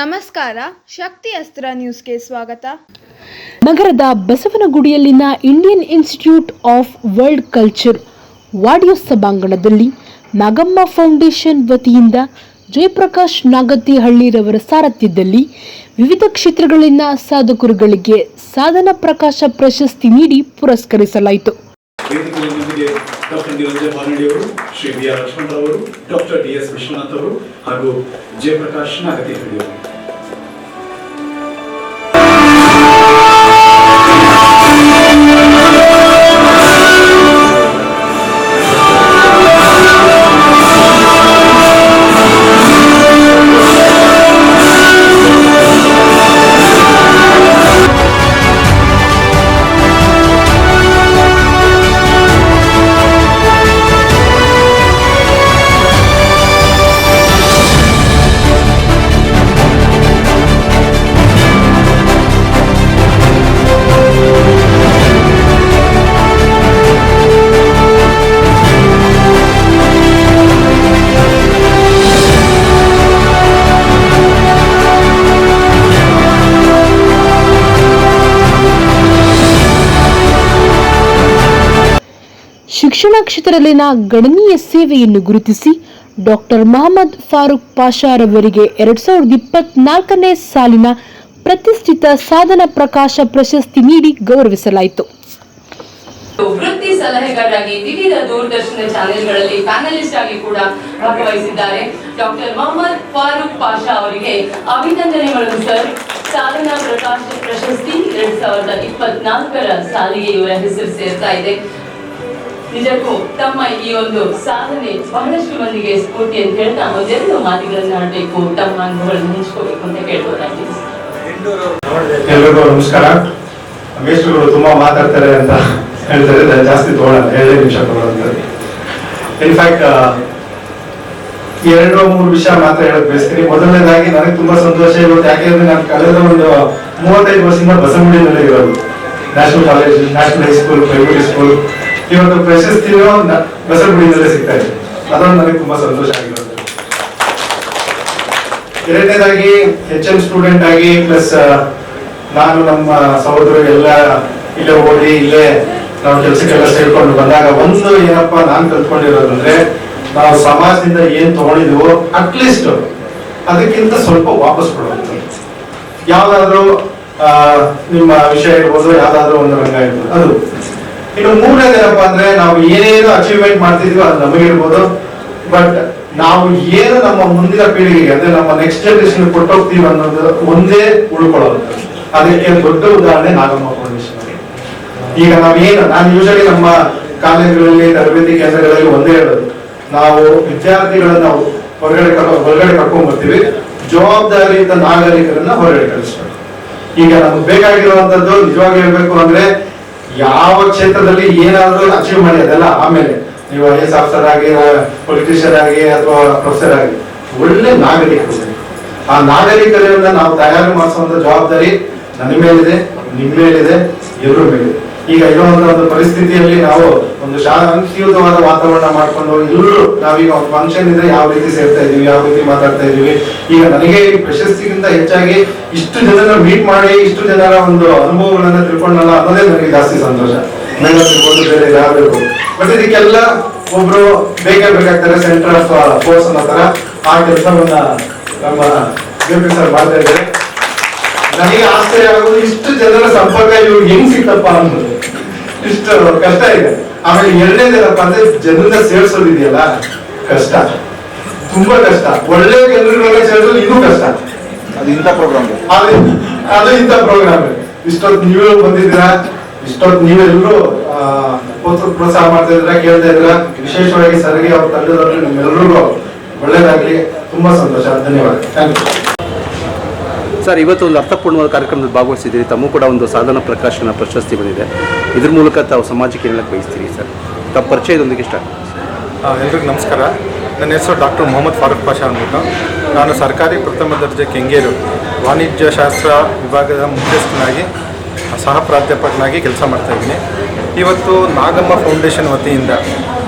ನಮಸ್ಕಾರ ಶಕ್ತಿ ಅಸ್ತ್ರ ನ್ಯೂಸ್ಗೆ ಸ್ವಾಗತ. ನಗರದ ಬಸವನಗುಡಿಯಲ್ಲಿನ Indian Institute of World Culture Wadia ಸಭಾಂಗಣದಲ್ಲಿ ನಾಗಮ್ಮ ಫೌಂಡೇಶನ್ ವತಿಯಿಂದ ಜಯಪ್ರಕಾಶ್ ನಾಗತಿಹಳ್ಳಿರವರ ಸಾರಥ್ಯದಲ್ಲಿ ವಿವಿಧ ಕ್ಷೇತ್ರಗಳಲ್ಲಿನ ಸಾಧಕರುಗಳಿಗೆ ಸಾಧನ ಪ್ರಕಾಶ ಪ್ರಶಸ್ತಿ ನೀಡಿ ಪುರಸ್ಕರಿಸಲಾಯಿತು. ವೇದಿಕೆಯೊಂದಿಗೆ doctor Niranjan ಮಾನಡಿಯವರು Shri B R ಲಕ್ಷ್ಮಣರವರು doctor D S Vishwanath ಅವರು ಹಾಗೂ ಜಯಪ್ರಕಾಶ್ ನಾಗತಿಹಳ್ಳಿ ಶಿಕ್ಷಣ ಕ್ಷೇತ್ರದಲ್ಲಿನ ಗಣನೀಯ ಸೇವೆಯನ್ನು ಗುರುತಿಸಿ ಡಾಕ್ಟರ್ ಮಹಮ್ಮದ್ ಫಾರೂಕ್ ಪಾಷಾರವರಿಗೆ ಎರಡ್ ಸಾವಿರದ ಇಪ್ಪತ್ನಾಲ್ಕನೇ ಸಾಲಿನ ಪ್ರತಿಷ್ಠಿತ ಸಾಧನ ಪ್ರಕಾಶ ಪ್ರಶಸ್ತಿ ನೀಡಿ ಗೌರವಿಸಲಾಯಿತು. ವೃತ್ತಿ ಸಲಹೆಗಾರರಾಗಿ ವಿವಿಧ ದೂರದರ್ಶನ ಚಾನೆಲ್ಗಳಲ್ಲಿ ಪ್ಯಾನಲಿಸ್ಟ್ ಆಗಿ ಕೂಡ ಭಾಗವಹಿಸಿದ್ದಾರೆ. ಡಾಕ್ಟರ್ ಮೊಹಮ್ಮದ್ ಫಾರೂಕ್ ಪಾಷಾ ಅವರಿಗೆ ಅಭಿನಂದನೆಗಳು, ಸರ್. ಸಾಧನಾ ಪ್ರಕಾಶ ಪ್ರಶಸ್ತಿ ಎರಡ್ ಸಾವಿರದ ಇಪ್ಪತ್ನಾಲ್ಕರ ಸಾಲಿಗೆ ಇವರ ಹೆಸರು ಸೇರ್ತಾ ಇದೆ. ನಿಜಕ್ಕೂ ತಮ್ಮ ಈ ಒಂದು ಸಾಧನೆ ಬಹಳಷ್ಟು ಮಂದಿಗೆ ಸ್ಫೂರ್ತಿ ಅಂತ ಹೇಳ್ತಾ ಒಂದೆರಡು ಮಾತುಗಳನ್ನ ಆಡಬೇಕು, ತಮ್ಮ ಅನುಭವಗಳನ್ನು ಹಂಚ್ಕೋಬೇಕು ಅಂತ ಕೇಳ್ಬೋದಾಗಿ ಎಲ್ರಿಗೂ ನಮಸ್ಕಾರ. ಮೇಷ್ಟ್ರುಗಳು ತುಂಬಾ ಮಾತಾಡ್ತಾರೆ ಅಂತ ಹೇಳ್ತಾರೆ. ನಾನು ಜಾಸ್ತಿ ತಗೊಳ್ಳಲ್ಲ, ಎರಡೇ ನಿಮಿಷ ತಗೊಳ್ಳೋದು. ಇನ್ಫ್ಯಾಕ್ಟ್ ಎರಡು ಮೂರು ವಿಷಯ ಮಾತ್ರ ಹೇಳಕ್ ಬಯಸ್ತೀನಿ ಮೊದಲನೇದಾಗಿ ನನಗೆ ತುಂಬಾ ಸಂತೋಷ ಇರುತ್ತೆ. ಯಾಕೆಂದ್ರೆ ನಾನು ಕಳೆದ ಒಂದು ಮೂವತ್ತೈದು ವರ್ಷದಿಂದ ಬಸವನಗುಡಿನಲ್ಲೇ ಇರೋದು. National college national high school primary school ಇವತ್ತು ನ- ಬಸವನಗುಡಿನಲ್ಲೇ ಸಿಗ್ತಾ ಇದೆ. ಅದೊಂದು ನನಗೆ ತುಂಬಾ ಸಂತೋಷ ಆಗಿರುತ್ತೆ ಎರಡನೇದಾಗಿ ಎಚ್ ಎಂ ಸ್ಟೂಡೆಂಟ್ ಆಗಿ ಪ್ಲಸ್ ನಾನು ನಮ್ಮ ಸಹೋದರರು ಎಲ್ಲ ಇಲ್ಲೇ ಓದಿ, ಇಲ್ಲೇ ನಾವು ಕೆಲಸಕ್ಕೆಲ್ಲ ಸೇರ್ಕೊಂಡು ಬಂದಾಗ ಒಂದು ಏನಪ್ಪ ನಾನು ಕಲ್ತ್ಕೊಂಡಿರೋದಂದ್ರೆ ನಾವು ಸಮಾಜದಿಂದ ಏನ್ ತಗೊಂಡಿದ್ವೋ ಅಟ್ಲೀಸ್ಟ್ ಅದಕ್ಕಿಂತ ಸ್ವಲ್ಪ ವಾಪಸ್ ಕೊಡುವಂತ ಯಾವ್ದಾದ್ರು ನಿಮ್ಮ ವಿಷಯ ಇರ್ಬೋದು ಯಾವ್ದಾದ್ರು ಒಂದು ರಂಗ ಇರ್ಬೋದು ಅದು. ಇನ್ನು ಮೂರನೇ ಏನಪ್ಪಾ ಅಂದ್ರೆ ನಾವು ಏನೇನು ಅಚೀವ್ಮೆಂಟ್ ಮಾಡ್ತಿದ್ವಿ ಅದು ನಮಗೆ ಇರ್ಬೋದು ಬಟ್ ನಾವು ಏನು ನಮ್ಮ ಮುಂದಿನ ಪೀಳಿಗೆಗೆ, ಅಂದ್ರೆ ನಮ್ಮ ನೆಕ್ಸ್ಟ್ ಜನರೇಷನ್ ಕೊಟ್ಟೋಗ್ತೀವಿ ಅನ್ನೋದು ಒಂದೇ ಉಳ್ಕೊಳ್ಳೋದು. ಅದಕ್ಕೆ ದೊಡ್ಡ ಉದಾಹರಣೆ ನಾಗಮ್ಮ ಫೌಂಡೇಶನ್ ಈಗ ನಾವೇನು, ನಾನು ಯೂಶಲಿ ನಮ್ಮ ಕಾಲೇಜುಗಳಲ್ಲಿ, ತರಬೇತಿ ಕೇಂದ್ರಗಳಲ್ಲಿ ಒಂದೇ ಹೇಳೋದು. ನಾವು ವಿದ್ಯಾರ್ಥಿಗಳನ್ನ ನಾವು ಹೊರಗಡೆ ಹೊರಗಡೆ ಕರ್ಕೊಂಡ್ ಬರ್ತೀವಿ ಜವಾಬ್ದಾರಿಯಿಂದ ನಾಗರಿಕರನ್ನ ಹೊರಗಡೆ ಕಳಿಸ್ಬೇಕು. ಈಗ ನಮ್ಗೆ ಬೇಕಾಗಿರುವಂತದ್ದು ನಿಜವಾಗಿ ಹೇಳ್ಬೇಕು ಅಂದ್ರೆ ಯಾವ ಕ್ಷೇತ್ರದಲ್ಲಿ ಏನಾದರೂ ಅಚೀವ್ ಮಾಡಿ ಅದೆಲ್ಲ ಆಮೇಲೆ ನೀವು ಐ ಎಸ್ ಆಫೀಸರ್ ಆಗಿ ಪೊಲಿಟಿಷಿಯನ್ ಆಗಿ ಅಥವಾ ಪ್ರೊಫೆಸರ್ ಆಗಿ ಒಳ್ಳೆ ನಾಗರಿಕರು ಆ ನಾಗರಿಕರನ್ನ ನಾವು ತಯಾರು ಮಾಡಿಸುವಂತ ಜವಾಬ್ದಾರಿ ನನ್ನ ಮೇಲಿದೆ, ನಿಮ್ಮ ಮೇಲಿದೆ ಎಲ್ಲರ ಮೇಲಿದೆ. ಈಗ ಇರುವಂತಹ ಒಂದು ಪರಿಸ್ಥಿತಿಯಲ್ಲಿ ನಾವು ಒಂದು ಶಾಂತಿಯುತವಾದ ವಾತಾವರಣ ಮಾಡ್ಕೊಂಡು ಎಲ್ಲರೂ ನಾವೀಗ ಒಂದು ಫಂಕ್ಷನ್ ಇದ್ರೆ ಯಾವ ರೀತಿ ಸೇರ್ತಾ ಇದೀವಿ ಯಾವ ರೀತಿ ಮಾತಾಡ್ತಾ ಇದೀವಿ ಈಗ ನನಗೆ ಪ್ರಶಸ್ತಿಗಿಂತ ಹೆಚ್ಚಾಗಿ ಇಷ್ಟು ಜನರ ಮೀಟ್ ಮಾಡಿ, ಇಷ್ಟು ಜನರ ಒಂದು ಅನುಭವಗಳನ್ನ ತಿಳ್ಕೊಂಡಲ್ಲ ಅನ್ನೋದೇ ನನಗೆ ಜಾಸ್ತಿ ಸಂತೋಷ. ನನ್ನ ಒಂದು ಬೇರೆ ಯಾರು ಇರ್ಬೋದು. ಬಟ್ ಇದಕ್ಕೆಲ್ಲ ಒಬ್ರು ಬೇಕೇ ಬೇಕಾಗ್ತಾರೆ ಸೆಂಟರ್ ಆಫ್ ಫೋರ್ಸ್ ಅನ್ನೋ ತರ ಆ ಕೆಲಸವನ್ನ ನಮ್ಮ ಜೆ ಸರ್ ಮಾಡ್ತಾ ಇದ್ದಾರೆ. ನನಗೆ ಆಶ್ಚರ್ಯ ಆಗೋದು ಇಷ್ಟು ಜನರ ಸಂಪರ್ಕ ಇವ್ರು ಹೆಂಗ್ ಸಿಕ್ತಪ್ಪ ಅನ್ನೋದು. ಇಷ್ಟು ಕಷ್ಟ ಇದೆ. ಆಮೇಲೆ ಎರಡನೇದೇನಪ್ಪ ಅಂದ್ರೆ ಜನರನ್ನ ಸೇರ್ಸೋದಿದೆಯಲ್ಲ ಕಷ್ಟ. ತುಂಬಾ ಕಷ್ಟ. ಒಳ್ಳೆ ಜನರುಗಳನ್ನ ಸೇರಿಸೋದು ಇನ್ನೂ ಕಷ್ಟ. ಅದು ಇಂಥ ಪ್ರೋಗ್ರಾಮ್ ಅದು ಅದು ಇಂಥ ಪ್ರೋಗ್ರಾಮ್ ಇಷ್ಟೊತ್ತು ನೀವೇ ಬಂದಿದ್ದೀರಾ? ಇಷ್ಟೊತ್ತು ನೀವೆಲ್ಲರೂ ಪ್ರೋತ್ಸಾಹ ಮಾಡ್ತಾ ಇದ್ರ ಕೇಳ್ತಾ ಇದ್ರ ವಿಶೇಷವಾಗಿ ಸರ್ಗೆ ಅವ್ರ ತಂಡದವರು ನಿಮ್ಮೆಲ್ಲರಿಗೂ ಒಳ್ಳೇದಾಗ್ಲಿ. ತುಂಬಾ ಸಂತೋಷ. ಧನ್ಯವಾದ. ಥ್ಯಾಂಕ್ ಯು ಸರ್, ಇವತ್ತು ಒಂದು ಅರ್ಥಪೂರ್ಣವಾದ ಕಾರ್ಯಕ್ರಮದಲ್ಲಿ ಭಾಗವಹಿಸಿದ್ದೀರಿ. ತಮ್ಮ ಕೂಡ ಒಂದು ಸಾಧನ ಪ್ರಕಾಶನ ಪ್ರಶಸ್ತಿ ಬಂದಿದೆ. ಇದ್ರ ಮೂಲಕ ತಾವು ಸಮಾಜಕ್ಕೆ ಹೇಳಕ್ಕೆ ಬಯಸ್ತೀರಿ ಸರ್? ತಮ್ಮ ಪರಿಚಯದೊಂದಿಗೆ ಇಷ್ಟ ಎಲ್ರಿಗೂ ನಮಸ್ಕಾರ. ನನ್ನ ಹೆಸರು ಡಾಕ್ಟರ್ ಮೊಹಮ್ಮದ್ ಫಾರೂಕ್ ಪಾಷಾ ಅಂತ ನಾನು ಸರ್ಕಾರಿ ಪ್ರಥಮ ದರ್ಜೆ ಕೆಂಗೇರು ವಾಣಿಜ್ಯ ಶಾಸ್ತ್ರ ವಿಭಾಗದ ಮುಖ್ಯಸ್ಥನಾಗಿ, ಸಹ ಪ್ರಾಧ್ಯಾಪಕನಾಗಿ ಕೆಲಸ ಮಾಡ್ತಾ ಇದ್ದೀನಿ. ಇವತ್ತು ನಾಗಮ್ಮ ಫೌಂಡೇಶನ್ ವತಿಯಿಂದ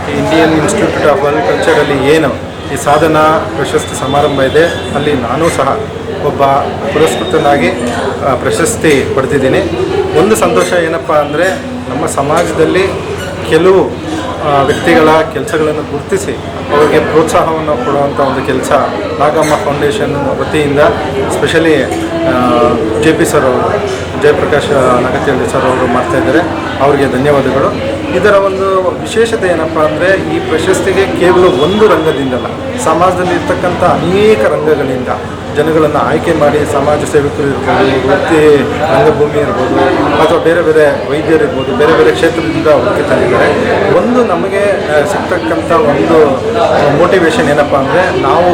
ಈ ಇಂಡಿಯನ್ ಇನ್ಸ್ಟಿಟ್ಯೂಟ್ ಆಫ್ ಅಗ್ರಿಕಲ್ಚರಲ್ಲಿ ಕಲ್ಚರಲ್ಲಿ ಏನು ಈ ಸಾಧನಾ ಪ್ರಶಸ್ತಿ ಸಮಾರಂಭ ಇದೆ, ಅಲ್ಲಿ ನಾನು ಸಹ ಒಬ್ಬ ಪುರಸ್ಕೃತನಾಗಿ ಪ್ರಶಸ್ತಿ ಪಡೆದಿದ್ದೀನಿ. ಒಂದು ಸಂತೋಷ ಏನಪ್ಪ ಅಂದರೆ, ನಮ್ಮ ಸಮಾಜದಲ್ಲಿ ಕೆಲವು ವ್ಯಕ್ತಿಗಳ ಕೆಲಸಗಳನ್ನು ಗುರುತಿಸಿ ಅವರಿಗೆ ಪ್ರೋತ್ಸಾಹವನ್ನು ಕೊಡುವಂಥ ಒಂದು ಕೆಲಸ ನಾಗಮ್ಮ ಫೌಂಡೇಶನ್ ವತಿಯಿಂದ, ಸ್ಪೆಷಲಿ ಜೆ ಪಿ ಸರ್ ಅವರು, ಜಯಪ್ರಕಾಶ್ ನಗತಿಯಲ್ಲಿ ಸರ್ ಅವರು ಮಾಡ್ತಾಯಿದ್ದಾರೆ ಅವರಿಗೆ ಧನ್ಯವಾದಗಳು. ಇದರ ಒಂದು ವಿಶೇಷತೆ ಏನಪ್ಪ ಅಂದರೆ, ಈ ಪ್ರಶಸ್ತಿಗೆ ಕೇವಲ ಒಂದು ರಂಗದಿಂದಲ್ಲ ಸಮಾಜದಲ್ಲಿ ಇರ್ತಕ್ಕಂಥ ಅನೇಕ ರಂಗಗಳಿಂದ ಜನಗಳನ್ನು ಆಯ್ಕೆ ಮಾಡಿ ಸಮಾಜ ಸೇವಕರು ಇರ್ಬೋದು, ವೃತ್ತಿ ರಂಗಭೂಮಿ ಇರ್ಬೋದು, ಅಥವಾ ಬೇರೆ ಬೇರೆ ವೈದ್ಯರು ಇರ್ಬೋದು, ಬೇರೆ ಬೇರೆ ಕ್ಷೇತ್ರದಿಂದ ಹುಡುಕಿ ತಂದಿದ್ದಾರೆ. ಒಂದು ನಮಗೆ ಸಿಗ್ತಕ್ಕಂಥ ಒಂದು ಮೋಟಿವೇಶನ್ ಏನಪ್ಪ ಅಂದರೆ, ನಾವು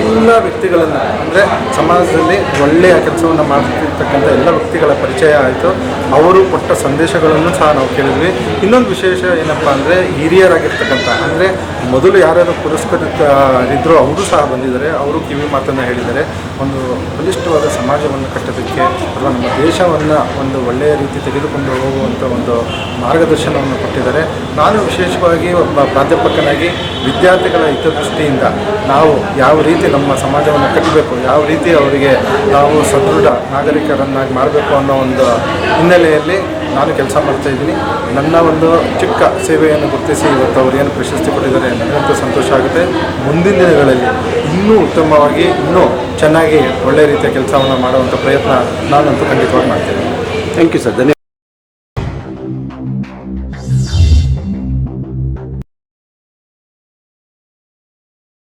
ಎಲ್ಲ ವ್ಯಕ್ತಿಗಳನ್ನು, ಅಂದರೆ ಸಮಾಜದಲ್ಲಿ ಒಳ್ಳೆಯ ಕೆಲಸವನ್ನು ಮಾಡ್ತಿರ್ತಕ್ಕಂಥ ಎಲ್ಲ ವ್ಯಕ್ತಿಗಳ ಪರಿಚಯ ಆಯಿತು. ಅವರು ಕೊಟ್ಟ ಸಂದೇಶಗಳನ್ನು ಸಹ ನಾವು ಕೇಳಿದ್ವಿ. ಇನ್ನೊಂದು ವಿಶೇಷ ಏನಪ್ಪ ಅಂದರೆ, ಹಿರಿಯರಾಗಿರ್ತಕ್ಕಂಥ, ಅಂದರೆ ಮೊದಲು ಯಾರ್ಯಾರು ಪುರಸ್ಕೃತ ಇದ್ರೋ ಅವರು ಸಹ ಬಂದಿದ್ದಾರೆ. ಅವರು ಕಿವಿ ಮಾತನ್ನು ಹೇಳಿದ್ದಾರೆ. ಒಂದು ಬಲಿಷ್ಠವಾದ ಸಮಾಜವನ್ನು ಕಟ್ಟೋದಕ್ಕೆ ಅಥವಾ ನಮ್ಮ ದೇಶವನ್ನು ಒಂದು ಒಳ್ಳೆಯ ರೀತಿ ತೆಗೆದುಕೊಂಡು ಹೋಗುವಂಥ ಒಂದು ಮಾರ್ಗದರ್ಶನವನ್ನು ಕೊಟ್ಟಿದ್ದಾರೆ. ನಾನು ವಿಶೇಷವಾಗಿ ಒಬ್ಬ ಪ್ರಾಧ್ಯಾಪಕನಾಗಿ ವಿದ್ಯಾರ್ಥಿಗಳ ಹಿತದೃಷ್ಟಿಯಿಂದ ನಾವು ಯಾವ ರೀತಿ ನಮ್ಮ ಸಮಾಜವನ್ನು ಕಟ್ಟಬೇಕು, ಯಾವ ರೀತಿ ಅವರಿಗೆ ನಾವು ಸದೃಢ ನಾಗರಿಕರನ್ನಾಗಿ ಮಾಡಬೇಕು ಅನ್ನೋ ಒಂದು ಹಿನ್ನೆಲೆಯಲ್ಲಿ ನಾನು ಕೆಲಸ ಮಾಡ್ತಾ ಇದ್ದೀನಿ. ನನ್ನ ಒಂದು ಚಿಕ್ಕ ಸೇವೆಯನ್ನು ಗುರುತಿಸಿ ಇವತ್ತು ಅವರು ಏನು ಪ್ರಶಸ್ತಿ ಕೊಟ್ಟಿದ್ದಾರೆ ನನಗಂತೂ ಸಂತೋಷ ಆಗುತ್ತೆ. ಮುಂದಿನ ದಿನಗಳಲ್ಲಿ ಇನ್ನೂ ಉತ್ತಮವಾಗಿ, ಇನ್ನೂ ಚೆನ್ನಾಗಿ ಒಳ್ಳೆಯ ರೀತಿಯ ಕೆಲಸವನ್ನು ಮಾಡುವಂಥ ಪ್ರಯತ್ನ ನಾನಂತೂ ಖಂಡಿತವಾಗಿ ಮಾಡ್ತೀನಿ. ಥ್ಯಾಂಕ್ ಯು ಸರ್ ಧನ್ಯವಾದ.